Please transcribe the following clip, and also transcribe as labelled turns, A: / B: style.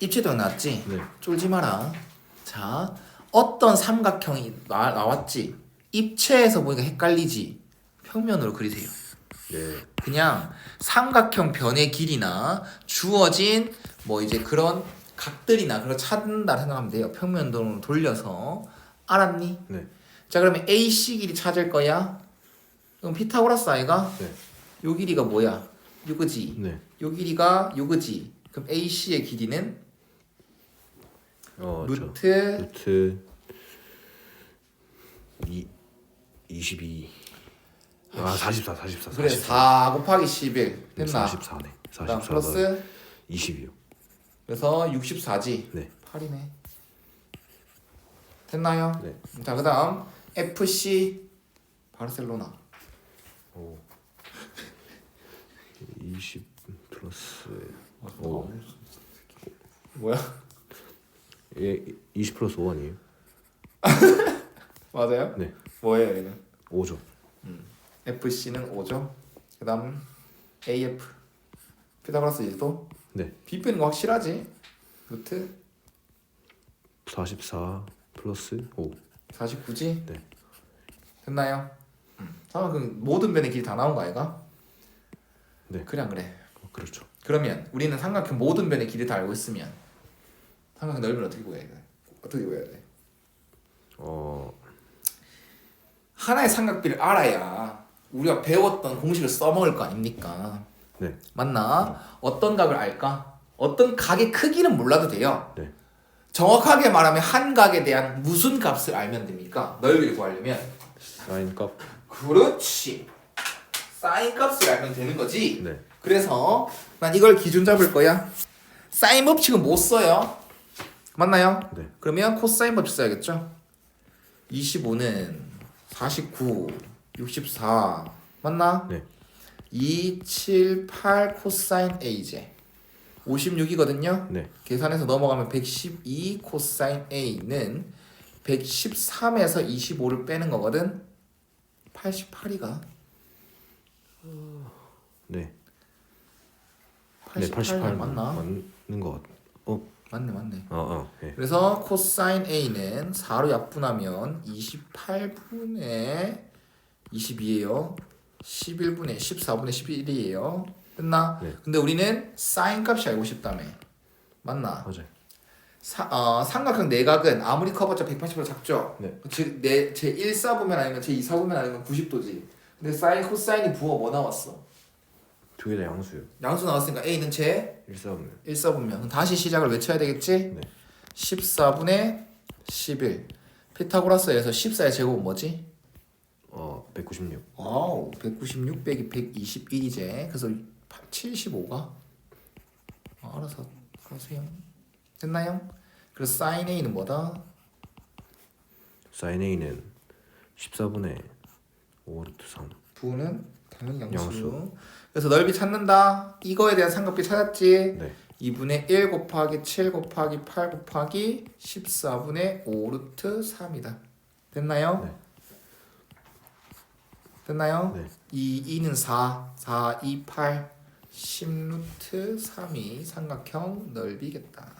A: 입체도 나왔지?
B: 네.
A: 쫄지 마라. 자, 어떤 삼각형이 나, 나왔지? 입체에서 보니까 헷갈리지? 평면으로 그리세요.
B: 네.
A: 그냥 삼각형 변의 길이나 주어진 뭐 이제 그런 각들이나 거 찾는다 생각하면 돼요. 평면도로 돌려서 알았니?
B: 네.
A: 자 그러면 AC 길이 찾을 거야. 그럼 피타고라스 아이가
B: 네.
A: 요 길이가 뭐야? 요거지.
B: 네.
A: 요 길이가 요거지. 그럼 AC의 길이는
B: 어, 저
A: 루트
B: 루트 2 22. 아, 44, 44,
A: 그래
B: 44.
A: 4 곱하기 11 됐나?
B: 44네.
A: 그다음
B: 44
A: 플러스
B: 20이요.
A: 그래서 64지.
B: 네.
A: 8이네. 됐나요?
B: 네.
A: 자 그다음 FC 바르셀로나.
B: 오. 20 플러스 오.
A: 뭐야?
B: 예, 20 플러스 5 아니에요?
A: 맞아요?
B: 네.
A: 뭐예요 얘는?
B: 5죠.
A: FC는 5죠. 그다음 AF 피타고라스 1도
B: 네.
A: B 빼는 거 확실하지? 루트
B: 44 플러스 5.
A: 49지?
B: 네.
A: 됐나요? 음. 잠깐 그 모든 변의 길이 다 나온 거 아이가?
B: 네.
A: 그래 안 그래?
B: 어, 그렇죠.
A: 그러면 우리는 삼각형 모든 변의 길이 다 알고 있으면 삼각형 넓이는 어떻게 구해야 돼? 어떻게 구해야 돼?
B: 어,
A: 하나의 삼각비를 알아야 우리가 배웠던 공식을 써먹을 거 아닙니까?
B: 네.
A: 맞나? 어떤 각을 알까? 어떤 각의 크기는 몰라도 돼요.
B: 네.
A: 정확하게 말하면 한 각에 대한 무슨 값을 알면 됩니까? 넓이를 구하려면
B: 사인 값.
A: 그렇지. 사인 값을 알면 되는 거지.
B: 네.
A: 그래서 난 이걸 기준 잡을 거야. 사인 법칙은 못 써요. 맞나요?
B: 네.
A: 그러면 코사인 법칙 써야겠죠? 25는 49, 64 맞나?
B: 네.
A: 2, 7, 8 코사인 A제 56이거든요.
B: 네.
A: 계산해서 넘어가면 112 코사인 A는 113에서 25를 빼는 거거든. 88이가
B: 네.
A: 88,
B: 네, 88
A: 맞나?
B: 맞는 것 같. 어,
A: 맞네 맞네.
B: 어, 어. 예.
A: 그래서 코사인 A는 4로 약분하면 28분의 22예요. 11분의 14분의 11이에요. 됐나?
B: 네.
A: 근데 우리는 사인 값이 알고 싶다며. 맞나?
B: 맞아요.
A: 사, 어, 삼각형 내각은 아무리 커봤자 180도 작죠?
B: 네.
A: 즉, 내, 제 1사분면 아니면 제 2사분면 아니면 90도지. 근데 사인, 코사인이 부어 뭐 나왔어?
B: 두 개 다 양수요.
A: 양수 나왔으니까 A는 제
B: 1사분면.
A: 1사분면. 그럼 다시 시작을 외쳐야 되겠지?
B: 네.
A: 14분의 11. 피타고라스에서 14의 제곱은 뭐지?
B: 어, 196.
A: 와우, 196 빼기 121이제. 그래서 75가? 아, 알아서 하세요. 됐나요? 그래서 사인 A는 뭐다?
B: 사인 A는 14분의 5 루트 3.
A: 부는 당연히 양수.
B: 양수.
A: 그래서 넓이 찾는다. 이거에 대한 삼각비 찾았지?
B: 네.
A: 2분의 1 곱하기 7 곱하기 8 곱하기 14분의 5 루트 3이다. 됐나요?
B: 네.
A: 됐나요?
B: 네.
A: 2, 2는 4, 4, 2, 8, 10 루트 3이 삼각형 넓이겠다.